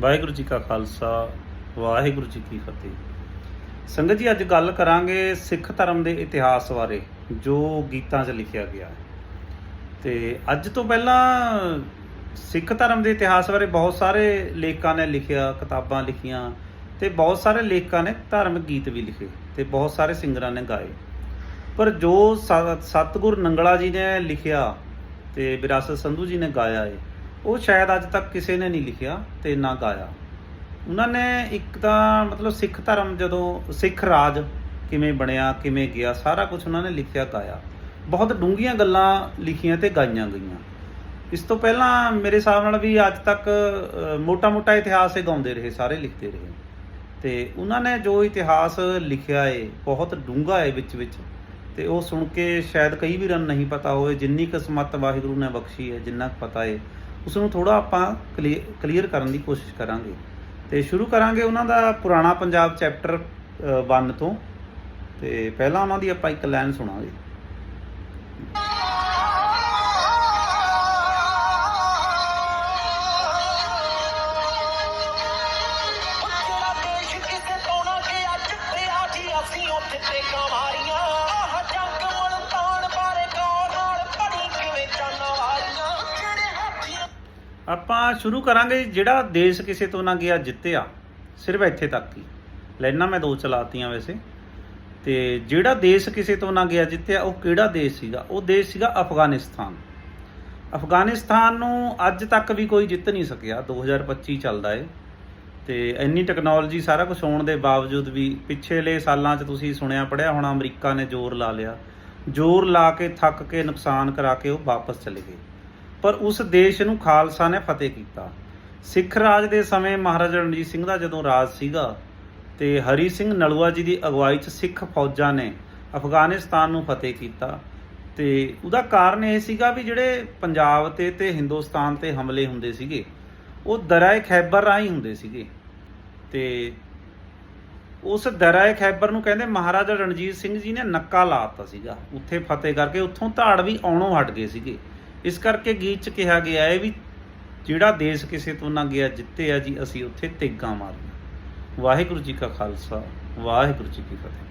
ਵਾਹਿਗੁਰੂ ਜੀ ਕਾ ਖਾਲਸਾ, ਵਾਹਿਗੁਰੂ ਜੀ ਕੀ ਫਤਿਹ। ਸੰਗਤ ਜੀ, ਅੱਜ ਗੱਲ ਕਰਾਂਗੇ ਸਿੱਖ ਧਰਮ ਦੇ ਇਤਿਹਾਸ ਬਾਰੇ, ਜੋ ਗੀਤਾਂ 'ਚ ਲਿਖਿਆ ਗਿਆ ਹੈ। ਤੇ ਅੱਜ ਤੋਂ ਪਹਿਲਾਂ ਸਿੱਖ ਧਰਮ ਦੇ ਇਤਿਹਾਸ ਬਾਰੇ ਬਹੁਤ ਸਾਰੇ ਲੇਖਕਾਂ ਨੇ ਲਿਖਿਆ, ਕਿਤਾਬਾਂ ਲਿਖੀਆਂ, ਤੇ ਬਹੁਤ ਸਾਰੇ ਲੇਖਕਾਂ ਨੇ ਧਾਰਮਿਕ ਗੀਤ ਵੀ ਲਿਖੇ, ਤੇ ਬਹੁਤ ਸਾਰੇ ਸਿੰਗਰਾਂ ਨੇ ਗਾਏ। ਪਰ ਜੋ ਸ- ਸਤਿਗੁਰ ਨੰਗਲਾ ਜੀ ਨੇ ਲਿਖਿਆ ਤੇ ਵਿਰਾਸਤ ਸੰਧੂ ਜੀ ਨੇ ਗਾਇਆ ਏ ਉਹ ਸ਼ਾਇਦ ਅੱਜ ਤੱਕ ਕਿਸੇ ਨੇ ਨਹੀਂ ਲਿਖਿਆ ਤੇ ਨਾ ਗਾਇਆ। ਉਹਨਾਂ ਨੇ ਇੱਕ ਤਾਂ ਮਤਲਬ ਸਿੱਖ ਧਰਮ ਜਦੋਂ, ਸਿੱਖ ਰਾਜ ਕਿਵੇਂ ਬਣਿਆ, ਕਿਵੇਂ ਗਿਆ, ਸਾਰਾ ਕੁਝ ਉਹਨਾਂ ਨੇ ਲਿਖਿਆ, ਗਾਇਆ। ਬਹੁਤ ਡੂੰਘੀਆਂ ਗੱਲਾਂ ਲਿਖੀਆਂ ਤੇ ਗਾਈਆਂ ਗਈਆਂ। ਇਸ ਤੋਂ ਪਹਿਲਾਂ ਮੇਰੇ ਹਿਸਾਬ ਨਾਲ ਵੀ ਅੱਜ ਤੱਕ ਮੋਟਾ-ਮੋਟਾ ਇਤਿਹਾਸ ਇਹ ਗਾਉਂਦੇ ਰਹੇ, ਸਾਰੇ ਲਿਖਦੇ ਰਹੇ। ਤੇ ਉਹਨਾਂ ਨੇ ਜੋ ਇਤਿਹਾਸ ਲਿਖਿਆ ਏ, ਬਹੁਤ ਡੂੰਘਾ ਏ ਵਿੱਚ ਵਿੱਚ, ਤੇ ਉਹ ਸੁਣ ਕੇ ਸ਼ਾਇਦ ਕਈ ਵੀ ਰਨ ਨਹੀਂ ਪਤਾ ਹੋਵੇ, ਜਿੰਨੀ ਕਿਸਮਤ ਵਾਹਿਗੁਰੂ ਨੇ ਬਖਸ਼ੀ ਹੈ ਜਿੰਨਾ ਕੁ ਪਤਾ ਏ ਉਸ ਨੂੰ ਥੋੜਾ ਆਪਾਂ ਕਲੀਅਰ ਕਰਨ ਦੀ ਕੋਸ਼ਿਸ਼ ਕਰਾਂਗੇ। ਤੇ ਸ਼ੁਰੂ ਕਰਾਂਗੇ ਉਹਨਾਂ ਦਾ ਪੁਰਾਣਾ ਪੰਜਾਬ ਚੈਪਟਰ 1 ਤੋਂ। ਤੇ ਪਹਿਲਾਂ ਉਹਨਾਂ ਦੀ ਆਪਾਂ ਇੱਕ ਲਾਈਨ ਸੁਣਾਂਗੇ। ਆਪਾਂ ਸ਼ੁਰੂ ਕਰਾਂਗੇ ਜਿਹੜਾ ਦੇਸ਼ ਕਿਸੇ ਤੋਂ ਨਾ ਗਿਆ ਜਿੱਤਿਆ, ਸਿਰਫ ਇੱਥੇ ਤੱਕ ਹੀ। ਲਾਈਨਾਂ ਮੈਂ ਦੋ ਚਲਾਤੀਆਂ ਵੈਸੇ। ਤੇ ਜਿਹੜਾ ਦੇਸ਼ ਕਿਸੇ ਤੋਂ ਨਾ ਗਿਆ ਜਿੱਤਿਆ, ਉਹ ਕਿਹੜਾ ਦੇਸ਼ ਸੀਗਾ? ਉਹ ਦੇਸ਼ ਸੀਗਾ ਅਫਗਾਨਿਸਤਾਨ। ਅਫਗਾਨਿਸਤਾਨ ਨੂੰ ਅੱਜ ਤੱਕ ਵੀ ਕੋਈ ਜਿੱਤ ਨਹੀਂ ਸਕਿਆ। 2025 ਚੱਲਦਾ ਏ। ਤੇ ਇੰਨੀ ਟੈਕਨੋਲੋਜੀ ਸਾਰਾ ਕੁਝ ਹੋਣ ਦੇ ਬਾਵਜੂਦ ਵੀ ਪਿਛਲੇ ਸਾਲਾਂ 'ਚ ਤੁਸੀਂ ਸੁਣਿਆ ਪੜਿਆ ਹੋਣਾ, ਅਮਰੀਕਾ ਨੇ ਜ਼ੋਰ ਲਾ ਲਿਆ। ਜ਼ੋਰ ਲਾ ਕੇ, ਥੱਕ ਕੇ, ਨੁਕਸਾਨ ਕਰਾ ਕੇ ਉਹ ਵਾਪਸ ਚਲੇ ਗਏ। ਪਰ ਉਸ ਦੇਸ਼ ਨੂੰ ਖਾਲਸਾ ਨੇ ਫਤਿਹ ਕੀਤਾ। ਸਿੱਖ ਰਾਜ ਦੇ ਸਮੇਂ ਮਹਾਰਾਜਾ ਰਣਜੀਤ ਸਿੰਘ ਦਾ ਜਦੋਂ ਰਾਜ ਸੀਗਾ ਤੇ ਹਰੀ ਸਿੰਘ ਨਲੂਆ ਜੀ ਦੀ ਅਗਵਾਈ 'ਚ ਸਿੱਖ ਫੌਜਾਂ ਨੇ ਅਫਗਾਨਿਸਤਾਨ ਨੂੰ ਫਤਿਹ ਕੀਤਾ ਤੇ ਉਹਦਾ ਕਾਰਨ ਇਹ ਸੀਗਾ ਵੀ ਜਿਹੜੇ ਪੰਜਾਬ ਤੇ ਤੇ ਹਿੰਦੁਸਤਾਨ ਤੇ ਹਮਲੇ ਹੁੰਦੇ ਸੀਗੇ, ਉਹ ਦਰਿਆਏ ਖੈਬਰ ਰਾਹੀਂ ਹੁੰਦੇ ਸੀਗੇ। ਤੇ ਉਸ ਦਰਿਆਏ ਖੈਬਰ ਨੂੰ ਕਹਿੰਦੇ ਮਹਾਰਾਜਾ ਰਣਜੀਤ ਸਿੰਘ ਜੀ ਨੇ ਨੱਕਾ ਲਾਤਾ ਸੀਗਾ। ਉੱਥੇ ਫਤਿਹ ਕਰਕੇ ਉੱਥੋਂ ਧਾੜ ਵੀ ਆਉਣੋਂ ਹਟ ਗਏ ਸੀਗੇ। ਇਸ ਕਰਕੇ ਗੀਤ 'ਚ ਕਿਹਾ ਗਿਆ ਹੈ ਵੀ ਜਿਹੜਾ ਦੇਸ਼ ਕਿਸੇ ਤੋਂ ਨਾ ਗਿਆ, ਜਿੱਤੇ ਆ ਜੀ, ਅਸੀਂ ਉੱਥੇ ਤੇਗਾ ਮਾਰੀਆਂ। ਵਾਹਿਗੁਰੂ ਜੀ ਕਾ ਖਾਲਸਾ, ਵਾਹਿਗੁਰੂ ਜੀ ਕੀ ਫਤਿਹ।